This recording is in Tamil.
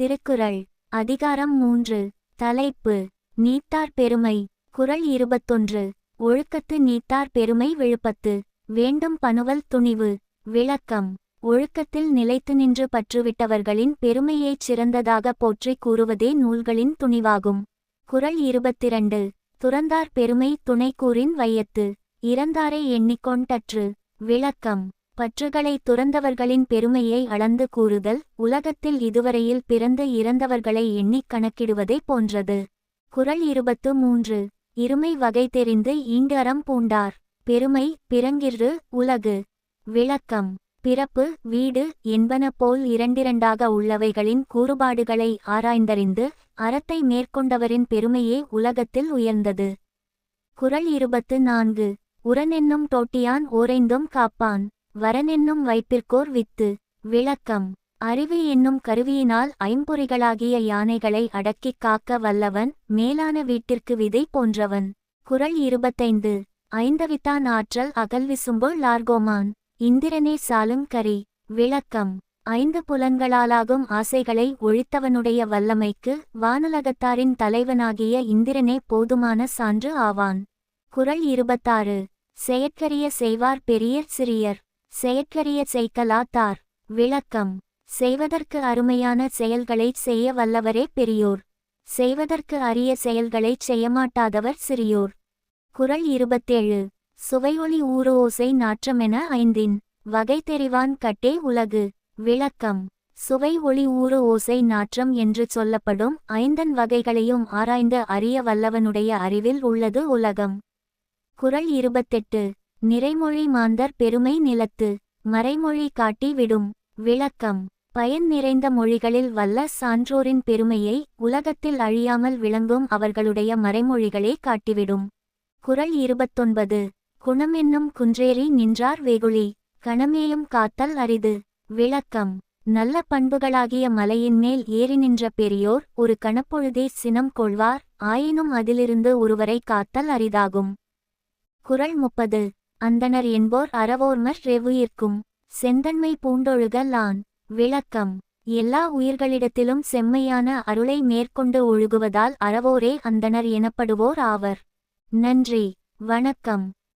திருக்குறள். அதிகாரம் மூன்று. தலைப்பு. நீத்தார் பெருமை குறள் இருபத்தொன்று. ஒழுக்கத்து நீத்தார் பெருமை விழுப்பத்து வேண்டும் பனுவல் துணிவு விளக்கம் ஒழுக்கத்தில் நிலைத்து நின்று பற்றுவிட்டவர்களின் பெருமையைச் சிறந்ததாக போற்றிக் கூறுவதே நூல்களின் துணிவாகும் குறள் இருபத்திரண்டு. துறந்தார் பெருமை துணைக்கூறின் வையத்து இறந்தாரை எண்ணிக்கொண்டற்று விளக்கம் பற்றுகளை துறந்தவர்களின் பெருமையை அளந்து கூறுதல் உலகத்தில் இதுவரையில் பிறந்து இறந்தவர்களை எண்ணிக் கணக்கிடுவதை போன்றது. குறள் இருபத்து மூன்று. இருமை வகை தெரிந்து ஈண்டறம் பூண்டார். பெருமை பிறங்கிற்று உலகு. விளக்கம். பிறப்பு வீடு என்பன போல் இரண்டிரண்டாக உள்ளவைகளின் கூறுபாடுகளை ஆராய்ந்தறிந்து அறத்தை மேற்கொண்டவரின் பெருமையே உலகத்தில் உயர்ந்தது. குறள் இருபத்து நான்கு. உரனென்னும் தோட்டியான் ஓரைந்தும் காப்பான். வரனென்னும் வைப்பிற்கோர் வித்து விளக்கம். அறிவு என்னும் கருவியினால் ஐம்பொறிகளாகிய யானைகளை அடக்கிக் காக்க வல்லவன் மேலான வீட்டிற்கு விதை போன்றவன். குறள் இருபத்தைந்து. ஐந்தவித்தான் ஆற்றல் அகல்விசும்புள் லார்கோமான். இந்திரனே சாலும் கரி. விளக்கம். ஐந்து புலன்களாலாகும் ஆசைகளை ஒழித்தவனுடைய வல்லமைக்கு வானுலகத்தாரின் தலைவனாகிய இந்திரனே போதுமான சான்று ஆவான். குறள் இருபத்தாறு. செயற்கரிய செய்வார் பெரியர் சிறியர். செயற்கரிய செய்கலாத்தார். விளக்கம். செய்வதற்கு அருமையான செயல்களைச் செய்ய வல்லவரே பெரியோர். செய்வதற்கு அரிய செயல்களைச் செய்யமாட்டாதவர் சிறியோர். குறள் இருபத்தேழு. சுவையொளி ஊறு ஓசை நாற்றமென ஐந்தின். வகை தெரிவான் கட்டே உலகு. விளக்கம். சுவை ஒளி ஊறு ஓசை நாற்றம் என்று சொல்லப்படும் ஐந்தன் வகைகளையும் ஆராய்ந்து அறிய வல்லவனுடைய அறிவில் உள்ளது உலகம். குறள் இருபத்தெட்டு. நிறைமொழி மாந்தர் பெருமை நிலத்து மறைமொழி காட்டி விடும் விளக்கம். பயன் நிறைந்த மொழிகளில் வல்ல சான்றோரின் பெருமையை உலகத்தில் அழியாமல் விளங்கும் அவர்களுடைய மறைமொழிகளே காட்டிவிடும். குறள் இருபத்தொன்பது. குணமென்னும் குன்றேறி நின்றார் வெகுளி கணமேயும் காத்தல் அரிது. விளக்கம். நல்ல பண்புகளாகிய மலையின் மேல் ஏறி நின்ற பெரியோர் ஒரு கணப்பொழுதே சினம் கொள்வார் ஆயினும் அதிலிருந்து ஒருவரை காத்தல் அரிதாகும். குரல் முப்பது. அந்தணர் என்போர் அறவோர்மர் ரெவுயிர்க்கும் செந்தன்மை பூண்டொழுகல் ஆன் விளக்கம். எல்லா உயிர்களிடத்திலும் செம்மையான அருளை மேற்கொண்டு ஒழுகுவதால் அறவோரே அந்தணர் எனப்படுவோர் ஆவர். நன்றி. வணக்கம்.